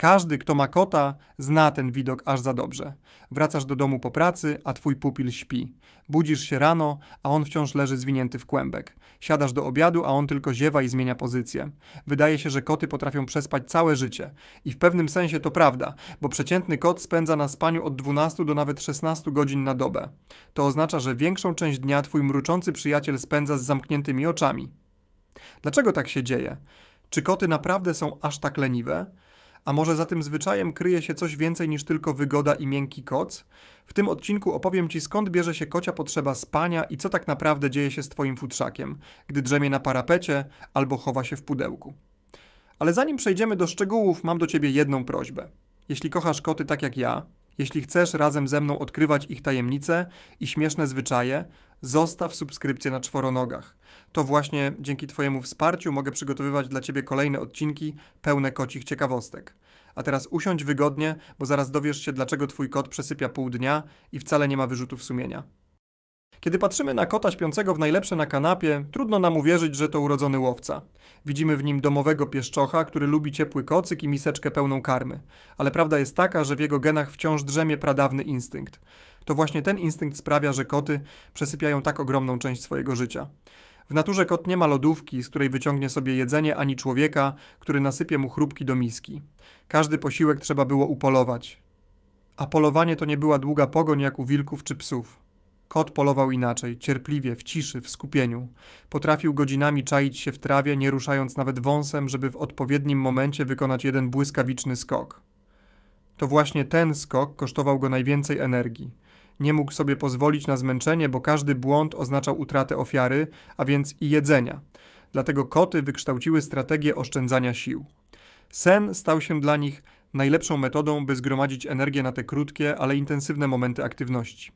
Każdy, kto ma kota, zna ten widok aż za dobrze. Wracasz do domu po pracy, a twój pupil śpi. Budzisz się rano, a on wciąż leży zwinięty w kłębek. Siadasz do obiadu, a on tylko ziewa i zmienia pozycję. Wydaje się, że koty potrafią przespać całe życie. I w pewnym sensie to prawda, bo przeciętny kot spędza na spaniu od 12 do nawet 16 godzin na dobę. To oznacza, że większą część dnia twój mruczący przyjaciel spędza z zamkniętymi oczami. Dlaczego tak się dzieje? Czy koty naprawdę są aż tak leniwe? A może za tym zwyczajem kryje się coś więcej niż tylko wygoda i miękki koc? W tym odcinku opowiem Ci skąd bierze się kocia potrzeba spania i co tak naprawdę dzieje się z Twoim futrzakiem, gdy drzemie na parapecie albo chowa się w pudełku. Ale zanim przejdziemy do szczegółów, mam do Ciebie jedną prośbę. Jeśli kochasz koty tak jak ja, jeśli chcesz razem ze mną odkrywać ich tajemnice i śmieszne zwyczaje, zostaw subskrypcję na czworonogach. To właśnie dzięki Twojemu wsparciu mogę przygotowywać dla Ciebie kolejne odcinki pełne kocich ciekawostek. A teraz usiądź wygodnie, bo zaraz dowiesz się, dlaczego Twój kot przesypia pół dnia i wcale nie ma wyrzutów sumienia. Kiedy patrzymy na kota śpiącego w najlepsze na kanapie, trudno nam uwierzyć, że to urodzony łowca. Widzimy w nim domowego pieszczocha, który lubi ciepły kocyk i miseczkę pełną karmy. Ale prawda jest taka, że w jego genach wciąż drzemie pradawny instynkt. To właśnie ten instynkt sprawia, że koty przesypiają tak ogromną część swojego życia. W naturze kot nie ma lodówki, z której wyciągnie sobie jedzenie, ani człowieka, który nasypie mu chrupki do miski. Każdy posiłek trzeba było upolować. A polowanie to nie była długa pogoń jak u wilków czy psów. Kot polował inaczej, cierpliwie, w ciszy, w skupieniu. Potrafił godzinami czaić się w trawie, nie ruszając nawet wąsem, żeby w odpowiednim momencie wykonać jeden błyskawiczny skok. To właśnie ten skok kosztował go najwięcej energii. Nie mógł sobie pozwolić na zmęczenie, bo każdy błąd oznaczał utratę ofiary, a więc i jedzenia. Dlatego koty wykształciły strategię oszczędzania sił. Sen stał się dla nich najlepszą metodą, by zgromadzić energię na te krótkie, ale intensywne momenty aktywności.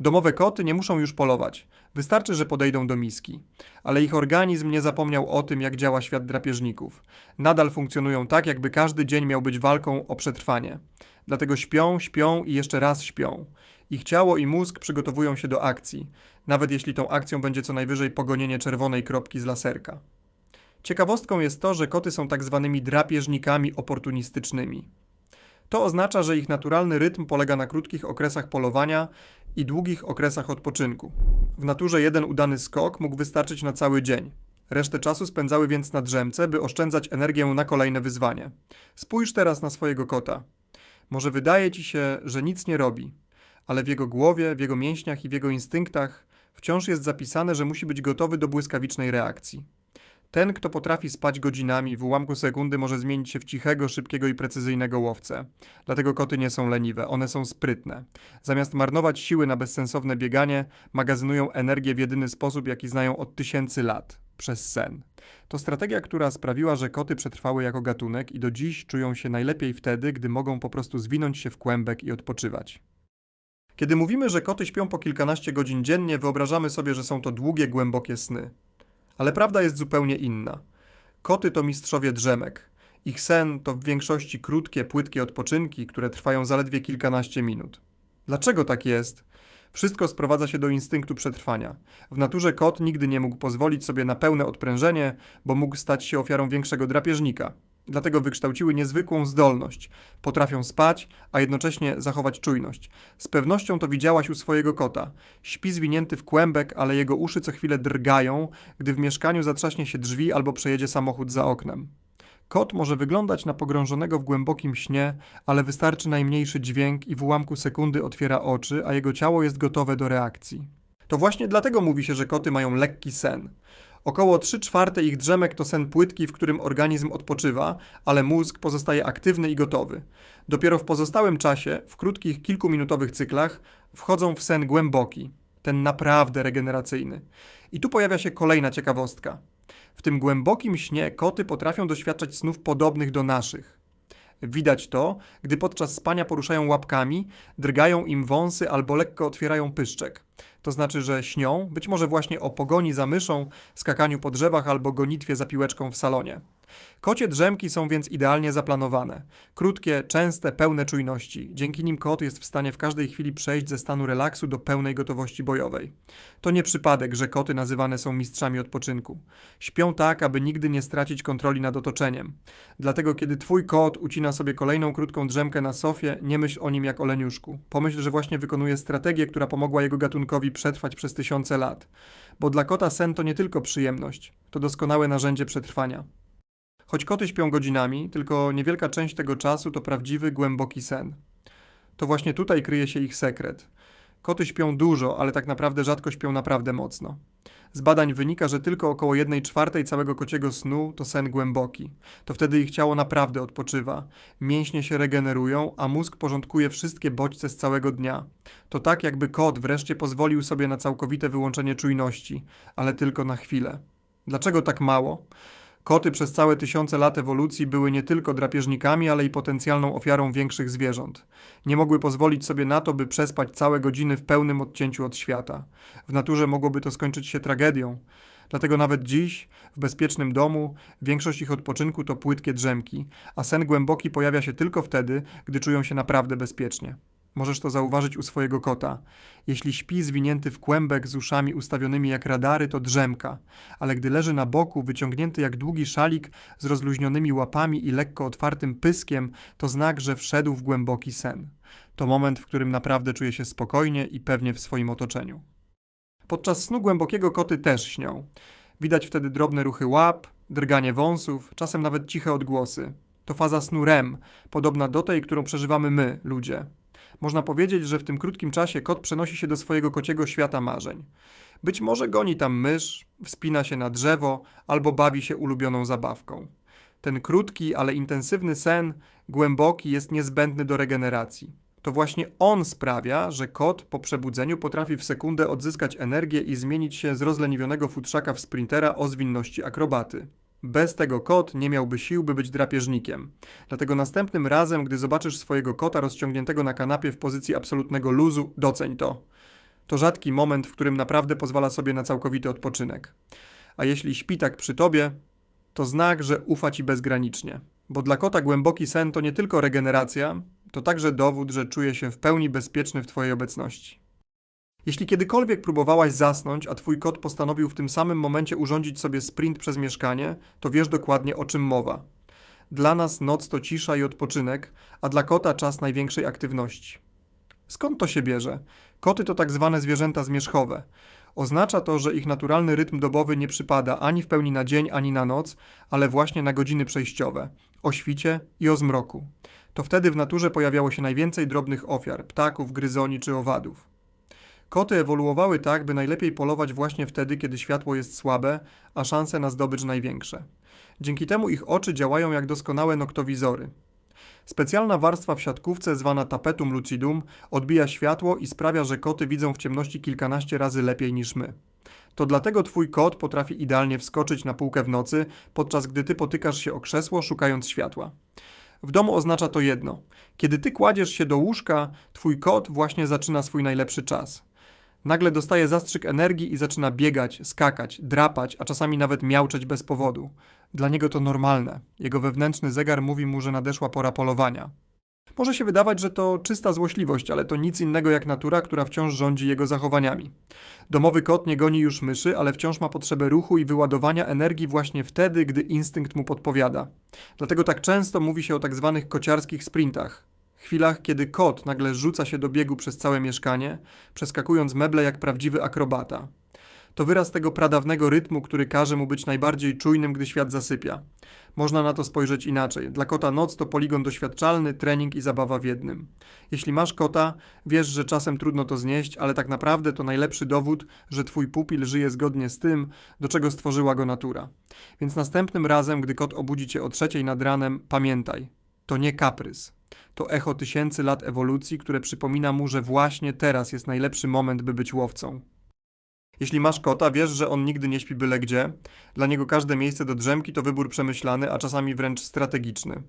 Domowe koty nie muszą już polować. Wystarczy, że podejdą do miski. Ale ich organizm nie zapomniał o tym, jak działa świat drapieżników. Nadal funkcjonują tak, jakby każdy dzień miał być walką o przetrwanie. Dlatego śpią, śpią i jeszcze raz śpią. Ich ciało i mózg przygotowują się do akcji, nawet jeśli tą akcją będzie co najwyżej pogonienie czerwonej kropki z laserka. Ciekawostką jest to, że koty są tak zwanymi drapieżnikami oportunistycznymi. To oznacza, że ich naturalny rytm polega na krótkich okresach polowania i długich okresach odpoczynku. W naturze jeden udany skok mógł wystarczyć na cały dzień. Resztę czasu spędzały więc na drzemce, by oszczędzać energię na kolejne wyzwanie. Spójrz teraz na swojego kota. Może wydaje ci się, że nic nie robi, ale w jego głowie, w jego mięśniach i w jego instynktach wciąż jest zapisane, że musi być gotowy do błyskawicznej reakcji. Ten, kto potrafi spać godzinami, w ułamku sekundy może zmienić się w cichego, szybkiego i precyzyjnego łowcę. Dlatego koty nie są leniwe, one są sprytne. Zamiast marnować siły na bezsensowne bieganie, magazynują energię w jedyny sposób, jaki znają od tysięcy lat przez sen. To strategia, która sprawiła, że koty przetrwały jako gatunek i do dziś czują się najlepiej wtedy, gdy mogą po prostu zwinąć się w kłębek i odpoczywać. Kiedy mówimy, że koty śpią po kilkanaście godzin dziennie, wyobrażamy sobie, że są to długie, głębokie sny. Ale prawda jest zupełnie inna. Koty to mistrzowie drzemek. Ich sen to w większości krótkie, płytkie odpoczynki, które trwają zaledwie kilkanaście minut. Dlaczego tak jest? Wszystko sprowadza się do instynktu przetrwania. W naturze kot nigdy nie mógł pozwolić sobie na pełne odprężenie, bo mógł stać się ofiarą większego drapieżnika. Dlatego wykształciły niezwykłą zdolność. Potrafią spać, a jednocześnie zachować czujność. Z pewnością to widziałaś u swojego kota. Śpi zwinięty w kłębek, ale jego uszy co chwilę drgają, gdy w mieszkaniu zatrzaśnie się drzwi albo przejedzie samochód za oknem. Kot może wyglądać na pogrążonego w głębokim śnie, ale wystarczy najmniejszy dźwięk i w ułamku sekundy otwiera oczy, a jego ciało jest gotowe do reakcji. To właśnie dlatego mówi się, że koty mają lekki sen. Około 3 czwarte ich drzemek to sen płytki, w którym organizm odpoczywa, ale mózg pozostaje aktywny i gotowy. Dopiero w pozostałym czasie, w krótkich kilkuminutowych cyklach, wchodzą w sen głęboki, ten naprawdę regeneracyjny. I tu pojawia się kolejna ciekawostka. W tym głębokim śnie koty potrafią doświadczać snów podobnych do naszych. Widać to, gdy podczas spania poruszają łapkami, drgają im wąsy albo lekko otwierają pyszczek. To znaczy, że śnią, być może właśnie o pogoni za myszą, skakaniu po drzewach albo gonitwie za piłeczką w salonie. Kocie drzemki są więc idealnie zaplanowane. Krótkie, częste, pełne czujności. Dzięki nim kot jest w stanie w każdej chwili przejść ze stanu relaksu do pełnej gotowości bojowej. To nie przypadek, że koty nazywane są mistrzami odpoczynku. Śpią tak, aby nigdy nie stracić kontroli nad otoczeniem. Dlatego, kiedy twój kot ucina sobie kolejną krótką drzemkę na sofie, nie myśl o nim jak o leniuszku. Pomyśl, że właśnie wykonuje strategię, która pomogła jego gatunkowi przetrwać przez tysiące lat. Bo dla kota sen to nie tylko przyjemność, to doskonałe narzędzie przetrwania. Choć koty śpią godzinami, tylko niewielka część tego czasu to prawdziwy, głęboki sen. To właśnie tutaj kryje się ich sekret. Koty śpią dużo, ale tak naprawdę rzadko śpią naprawdę mocno. Z badań wynika, że tylko około 1 czwartej całego kociego snu to sen głęboki. To wtedy ich ciało naprawdę odpoczywa. Mięśnie się regenerują, a mózg porządkuje wszystkie bodźce z całego dnia. To tak, jakby kot wreszcie pozwolił sobie na całkowite wyłączenie czujności, ale tylko na chwilę. Dlaczego tak mało? Koty przez całe tysiące lat ewolucji były nie tylko drapieżnikami, ale i potencjalną ofiarą większych zwierząt. Nie mogły pozwolić sobie na to, by przespać całe godziny w pełnym odcięciu od świata. W naturze mogłoby to skończyć się tragedią. Dlatego nawet dziś, w bezpiecznym domu, większość ich odpoczynku to płytkie drzemki, a sen głęboki pojawia się tylko wtedy, gdy czują się naprawdę bezpiecznie. Możesz to zauważyć u swojego kota. Jeśli śpi zwinięty w kłębek z uszami ustawionymi jak radary, to drzemka, ale gdy leży na boku, wyciągnięty jak długi szalik z rozluźnionymi łapami i lekko otwartym pyskiem, to znak, że wszedł w głęboki sen. To moment, w którym naprawdę czuje się spokojnie i pewnie w swoim otoczeniu. Podczas snu głębokiego koty też śnią. Widać wtedy drobne ruchy łap, drganie wąsów, czasem nawet ciche odgłosy. To faza snu REM, podobna do tej, którą przeżywamy my, ludzie. Można powiedzieć, że w tym krótkim czasie kot przenosi się do swojego kociego świata marzeń. Być może goni tam mysz, wspina się na drzewo albo bawi się ulubioną zabawką. Ten krótki, ale intensywny sen, głęboki, jest niezbędny do regeneracji. To właśnie on sprawia, że kot po przebudzeniu potrafi w sekundę odzyskać energię i zmienić się z rozleniwionego futrzaka w sprintera o zwinności akrobaty. Bez tego kot nie miałby sił, by być drapieżnikiem. Dlatego następnym razem, gdy zobaczysz swojego kota rozciągniętego na kanapie w pozycji absolutnego luzu, doceń to. To rzadki moment, w którym naprawdę pozwala sobie na całkowity odpoczynek. A jeśli śpi tak przy tobie, to znak, że ufa ci bezgranicznie. Bo dla kota głęboki sen to nie tylko regeneracja, to także dowód, że czuje się w pełni bezpieczny w twojej obecności. Jeśli kiedykolwiek próbowałaś zasnąć, a twój kot postanowił w tym samym momencie urządzić sobie sprint przez mieszkanie, to wiesz dokładnie o czym mowa. Dla nas noc to cisza i odpoczynek, a dla kota czas największej aktywności. Skąd to się bierze? Koty to tak zwane zwierzęta zmierzchowe. Oznacza to, że ich naturalny rytm dobowy nie przypada ani w pełni na dzień, ani na noc, ale właśnie na godziny przejściowe o świcie i o zmroku. To wtedy w naturze pojawiało się najwięcej drobnych ofiar ptaków, gryzoni czy owadów. Koty ewoluowały tak, by najlepiej polować właśnie wtedy, kiedy światło jest słabe, a szanse na zdobycz największe. Dzięki temu ich oczy działają jak doskonałe noktowizory. Specjalna warstwa w siatkówce, zwana tapetum lucidum, odbija światło i sprawia, że koty widzą w ciemności kilkanaście razy lepiej niż my. To dlatego twój kot potrafi idealnie wskoczyć na półkę w nocy, podczas gdy ty potykasz się o krzesło, szukając światła. W domu oznacza to jedno. Kiedy ty kładziesz się do łóżka, twój kot właśnie zaczyna swój najlepszy czas. Nagle dostaje zastrzyk energii i zaczyna biegać, skakać, drapać, a czasami nawet miauczeć bez powodu. Dla niego to normalne. Jego wewnętrzny zegar mówi mu, że nadeszła pora polowania. Może się wydawać, że to czysta złośliwość, ale to nic innego jak natura, która wciąż rządzi jego zachowaniami. Domowy kot nie goni już myszy, ale wciąż ma potrzebę ruchu i wyładowania energii właśnie wtedy, gdy instynkt mu podpowiada. Dlatego tak często mówi się o tak zwanych kociarskich sprintach. Chwilach, kiedy kot nagle rzuca się do biegu przez całe mieszkanie, przeskakując meble jak prawdziwy akrobata. To wyraz tego pradawnego rytmu, który każe mu być najbardziej czujnym, gdy świat zasypia. Można na to spojrzeć inaczej. Dla kota noc to poligon doświadczalny, trening i zabawa w jednym. Jeśli masz kota, wiesz, że czasem trudno to znieść, ale tak naprawdę to najlepszy dowód, że twój pupil żyje zgodnie z tym, do czego stworzyła go natura. Więc następnym razem, gdy kot obudzi cię o trzeciej nad ranem, pamiętaj, to nie kaprys. To echo tysięcy lat ewolucji, które przypomina mu, że właśnie teraz jest najlepszy moment, by być łowcą. Jeśli masz kota, wiesz, że on nigdy nie śpi byle gdzie. Dla niego każde miejsce do drzemki to wybór przemyślany, a czasami wręcz strategiczny.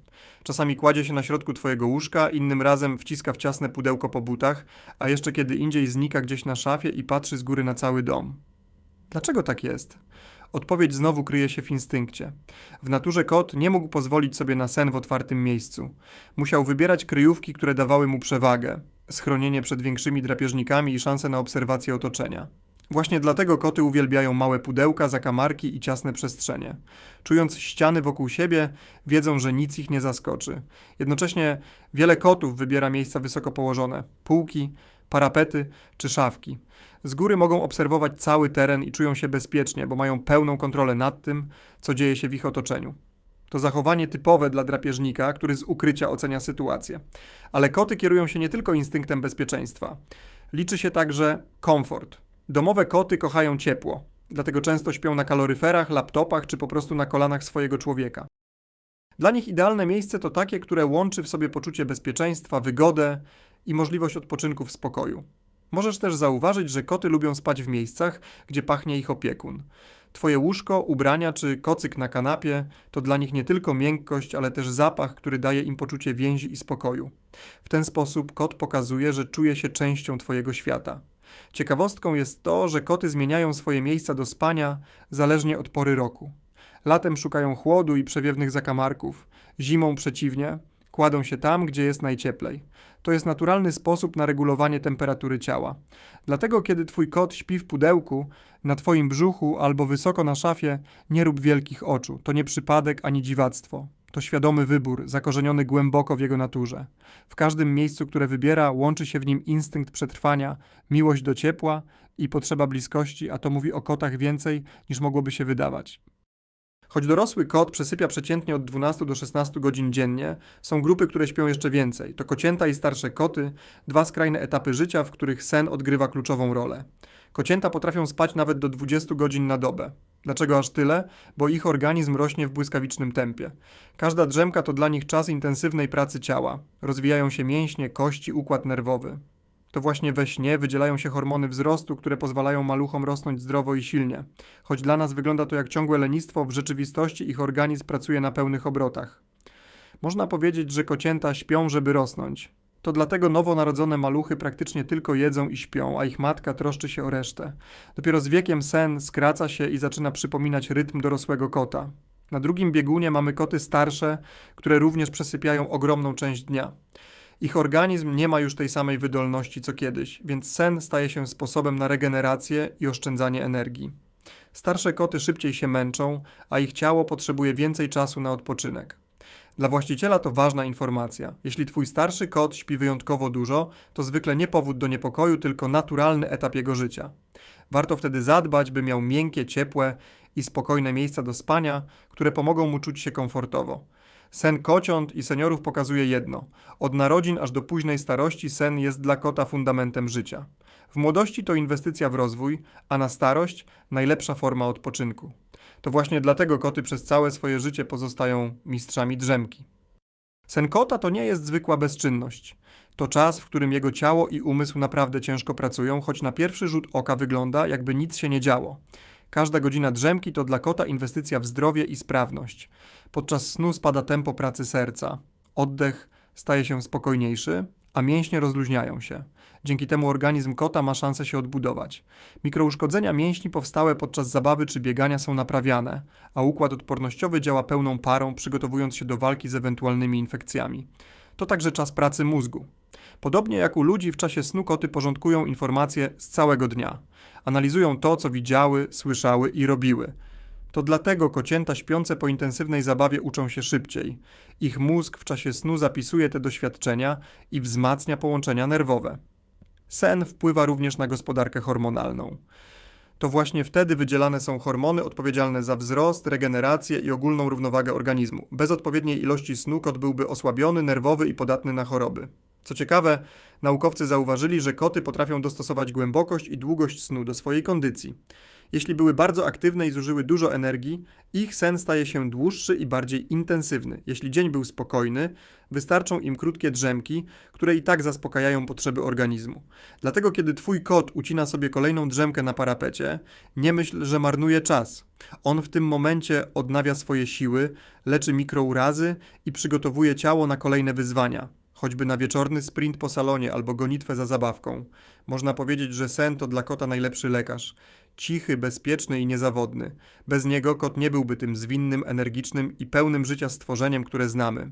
Czasami kładzie się na środku twojego łóżka, innym razem wciska w ciasne pudełko po butach, a jeszcze kiedy indziej znika gdzieś na szafie i patrzy z góry na cały dom. Dlaczego tak jest? Odpowiedź znowu kryje się w instynkcie. W naturze kot nie mógł pozwolić sobie na sen w otwartym miejscu. Musiał wybierać kryjówki, które dawały mu przewagę, schronienie przed większymi drapieżnikami i szansę na obserwację otoczenia. Właśnie dlatego koty uwielbiają małe pudełka, zakamarki i ciasne przestrzenie. Czując ściany wokół siebie, wiedzą, że nic ich nie zaskoczy. Jednocześnie wiele kotów wybiera miejsca wysoko położone półki, parapety czy szafki. Z góry mogą obserwować cały teren i czują się bezpiecznie, bo mają pełną kontrolę nad tym, co dzieje się w ich otoczeniu. To zachowanie typowe dla drapieżnika, który z ukrycia ocenia sytuację. Ale koty kierują się nie tylko instynktem bezpieczeństwa. Liczy się także komfort. Domowe koty kochają ciepło, dlatego często śpią na kaloryferach, laptopach czy po prostu na kolanach swojego człowieka. Dla nich idealne miejsce to takie, które łączy w sobie poczucie bezpieczeństwa, wygodę i możliwość odpoczynku w spokoju. Możesz też zauważyć, że koty lubią spać w miejscach, gdzie pachnie ich opiekun. Twoje łóżko, ubrania czy kocyk na kanapie to dla nich nie tylko miękkość, ale też zapach, który daje im poczucie więzi i spokoju. W ten sposób kot pokazuje, że czuje się częścią Twojego świata. Ciekawostką jest to, że koty zmieniają swoje miejsca do spania zależnie od pory roku. Latem szukają chłodu i przewiewnych zakamarków, zimą przeciwnie, kładą się tam, gdzie jest najcieplej. To jest naturalny sposób na regulowanie temperatury ciała. Dlatego, kiedy twój kot śpi w pudełku, na twoim brzuchu albo wysoko na szafie, nie rób wielkich oczu. To nie przypadek ani dziwactwo. To świadomy wybór, zakorzeniony głęboko w jego naturze. W każdym miejscu, które wybiera, łączy się w nim instynkt przetrwania, miłość do ciepła i potrzeba bliskości, a to mówi o kotach więcej niż mogłoby się wydawać. Choć dorosły kot przesypia przeciętnie od 12 do 16 godzin dziennie, są grupy, które śpią jeszcze więcej. To kocięta i starsze koty, dwa skrajne etapy życia, w których sen odgrywa kluczową rolę. Kocięta potrafią spać nawet do 20 godzin na dobę. Dlaczego aż tyle? Bo ich organizm rośnie w błyskawicznym tempie. Każda drzemka to dla nich czas intensywnej pracy ciała. Rozwijają się mięśnie, kości, układ nerwowy. To właśnie we śnie wydzielają się hormony wzrostu, które pozwalają maluchom rosnąć zdrowo i silnie. Choć dla nas wygląda to jak ciągłe lenistwo, w rzeczywistości ich organizm pracuje na pełnych obrotach. Można powiedzieć, że kocięta śpią, żeby rosnąć. To dlatego nowonarodzone maluchy praktycznie tylko jedzą i śpią, a ich matka troszczy się o resztę. Dopiero z wiekiem sen skraca się i zaczyna przypominać rytm dorosłego kota. Na drugim biegunie mamy koty starsze, które również przesypiają ogromną część dnia. Ich organizm nie ma już tej samej wydolności co kiedyś, więc sen staje się sposobem na regenerację i oszczędzanie energii. Starsze koty szybciej się męczą, a ich ciało potrzebuje więcej czasu na odpoczynek. Dla właściciela to ważna informacja. Jeśli twój starszy kot śpi wyjątkowo dużo, to zwykle nie powód do niepokoju, tylko naturalny etap jego życia. Warto wtedy zadbać, by miał miękkie, ciepłe i spokojne miejsca do spania, które pomogą mu czuć się komfortowo. Sen kociąt i seniorów pokazuje jedno: od narodzin aż do późnej starości sen jest dla kota fundamentem życia. W młodości to inwestycja w rozwój, a na starość najlepsza forma odpoczynku. To właśnie dlatego koty przez całe swoje życie pozostają mistrzami drzemki. Sen kota to nie jest zwykła bezczynność. To czas, w którym jego ciało i umysł naprawdę ciężko pracują, choć na pierwszy rzut oka wygląda, jakby nic się nie działo. Każda godzina drzemki to dla kota inwestycja w zdrowie i sprawność. Podczas snu spada tempo pracy serca. Oddech staje się spokojniejszy, a mięśnie rozluźniają się. Dzięki temu organizm kota ma szansę się odbudować. Mikrouszkodzenia mięśni powstałe podczas zabawy czy biegania są naprawiane, a układ odpornościowy działa pełną parą, przygotowując się do walki z ewentualnymi infekcjami. To także czas pracy mózgu. Podobnie jak u ludzi w czasie snu koty porządkują informacje z całego dnia. Analizują to, co widziały, słyszały i robiły. To dlatego kocięta śpiące po intensywnej zabawie uczą się szybciej. Ich mózg w czasie snu zapisuje te doświadczenia i wzmacnia połączenia nerwowe. Sen wpływa również na gospodarkę hormonalną. To właśnie wtedy wydzielane są hormony odpowiedzialne za wzrost, regenerację i ogólną równowagę organizmu. Bez odpowiedniej ilości snu kot byłby osłabiony, nerwowy i podatny na choroby. Co ciekawe, naukowcy zauważyli, że koty potrafią dostosować głębokość i długość snu do swojej kondycji. Jeśli były bardzo aktywne i zużyły dużo energii, ich sen staje się dłuższy i bardziej intensywny. Jeśli dzień był spokojny, wystarczą im krótkie drzemki, które i tak zaspokajają potrzeby organizmu. Dlatego, kiedy twój kot ucina sobie kolejną drzemkę na parapecie, nie myśl, że marnuje czas. On w tym momencie odnawia swoje siły, leczy mikrourazy i przygotowuje ciało na kolejne wyzwania choćby na wieczorny sprint po salonie albo gonitwę za zabawką. Można powiedzieć, że sen to dla kota najlepszy lekarz. Cichy, bezpieczny i niezawodny. Bez niego kot nie byłby tym zwinnym, energicznym i pełnym życia stworzeniem, które znamy.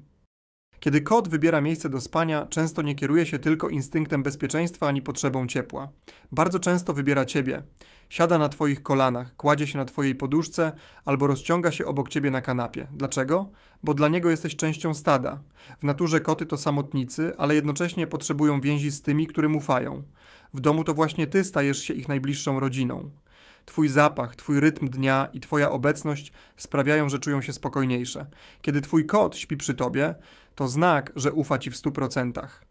Kiedy kot wybiera miejsce do spania, często nie kieruje się tylko instynktem bezpieczeństwa ani potrzebą ciepła. Bardzo często wybiera ciebie. Siada na twoich kolanach, kładzie się na twojej poduszce albo rozciąga się obok ciebie na kanapie. Dlaczego? Bo dla niego jesteś częścią stada. W naturze koty to samotnicy, ale jednocześnie potrzebują więzi z tymi, którym ufają. W domu to właśnie ty stajesz się ich najbliższą rodziną. Twój zapach, twój rytm dnia i twoja obecność sprawiają, że czują się spokojniejsze. Kiedy twój kot śpi przy tobie, to znak, że ufa ci w stu procentach.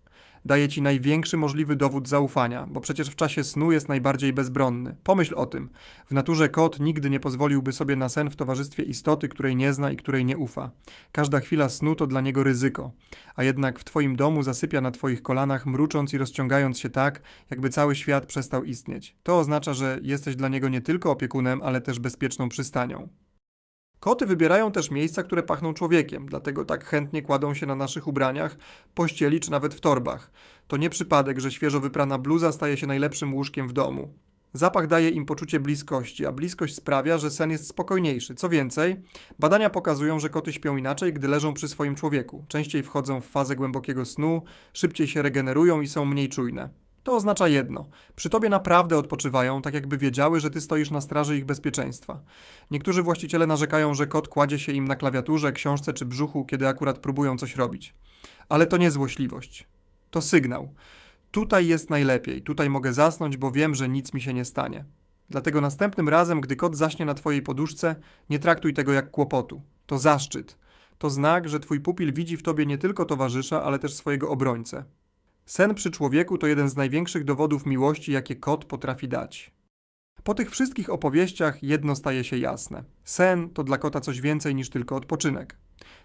Daje ci największy możliwy dowód zaufania, bo przecież w czasie snu jest najbardziej bezbronny. Pomyśl o tym. W naturze kot nigdy nie pozwoliłby sobie na sen w towarzystwie istoty, której nie zna i której nie ufa. Każda chwila snu to dla niego ryzyko, a jednak w twoim domu zasypia na twoich kolanach, mrucząc i rozciągając się tak, jakby cały świat przestał istnieć. To oznacza, że jesteś dla niego nie tylko opiekunem, ale też bezpieczną przystanią. Koty wybierają też miejsca, które pachną człowiekiem, dlatego tak chętnie kładą się na naszych ubraniach, pościeli czy nawet w torbach. To nie przypadek, że świeżo wyprana bluza staje się najlepszym łóżkiem w domu. Zapach daje im poczucie bliskości, a bliskość sprawia, że sen jest spokojniejszy. Co więcej, badania pokazują, że koty śpią inaczej, gdy leżą przy swoim człowieku. Częściej wchodzą w fazę głębokiego snu, szybciej się regenerują i są mniej czujne. To oznacza jedno: przy tobie naprawdę odpoczywają, tak jakby wiedziały, że ty stoisz na straży ich bezpieczeństwa. Niektórzy właściciele narzekają, że kot kładzie się im na klawiaturze, książce czy brzuchu, kiedy akurat próbują coś robić. Ale to nie złośliwość. To sygnał. Tutaj jest najlepiej, tutaj mogę zasnąć, bo wiem, że nic mi się nie stanie. Dlatego następnym razem, gdy kot zaśnie na twojej poduszce, nie traktuj tego jak kłopotu. To zaszczyt. To znak, że twój pupil widzi w tobie nie tylko towarzysza, ale też swojego obrońcę. Sen przy człowieku to jeden z największych dowodów miłości, jakie kot potrafi dać. Po tych wszystkich opowieściach jedno staje się jasne. Sen to dla kota coś więcej niż tylko odpoczynek.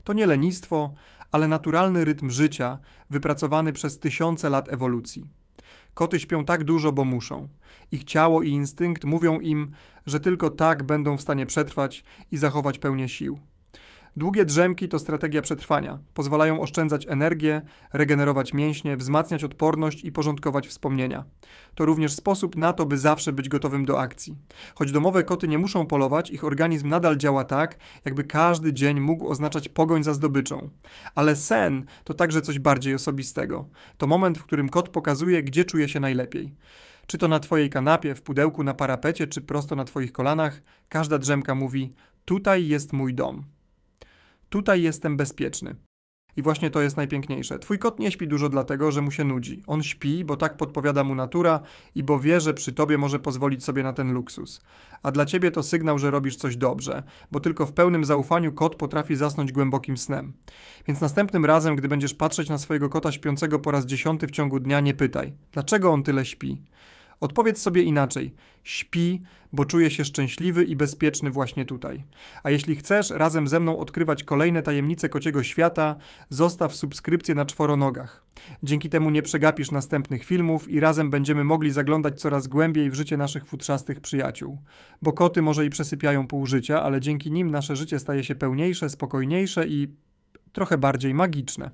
To nie lenistwo, ale naturalny rytm życia wypracowany przez tysiące lat ewolucji. Koty śpią tak dużo, bo muszą. Ich ciało i instynkt mówią im, że tylko tak będą w stanie przetrwać i zachować pełnię sił. Długie drzemki to strategia przetrwania. Pozwalają oszczędzać energię, regenerować mięśnie, wzmacniać odporność i porządkować wspomnienia. To również sposób na to, by zawsze być gotowym do akcji. Choć domowe koty nie muszą polować, ich organizm nadal działa tak, jakby każdy dzień mógł oznaczać pogoń za zdobyczą. Ale sen to także coś bardziej osobistego. To moment, w którym kot pokazuje, gdzie czuje się najlepiej. Czy to na twojej kanapie, w pudełku, na parapecie, czy prosto na twoich kolanach, każda drzemka mówi: Tutaj jest mój dom. Tutaj jestem bezpieczny. I właśnie to jest najpiękniejsze. Twój kot nie śpi dużo dlatego, że mu się nudzi. On śpi, bo tak podpowiada mu natura i bo wie, że przy tobie może pozwolić sobie na ten luksus. A dla ciebie to sygnał, że robisz coś dobrze, bo tylko w pełnym zaufaniu kot potrafi zasnąć głębokim snem. Więc następnym razem, gdy będziesz patrzeć na swojego kota śpiącego po raz dziesiąty w ciągu dnia, nie pytaj, dlaczego on tyle śpi. Odpowiedz sobie inaczej. Śpi, bo czuje się szczęśliwy i bezpieczny właśnie tutaj. A jeśli chcesz razem ze mną odkrywać kolejne tajemnice kociego świata, zostaw subskrypcję na czworonogach. Dzięki temu nie przegapisz następnych filmów i razem będziemy mogli zaglądać coraz głębiej w życie naszych futrzastych przyjaciół. Bo koty może i przesypiają pół życia, ale dzięki nim nasze życie staje się pełniejsze, spokojniejsze i trochę bardziej magiczne.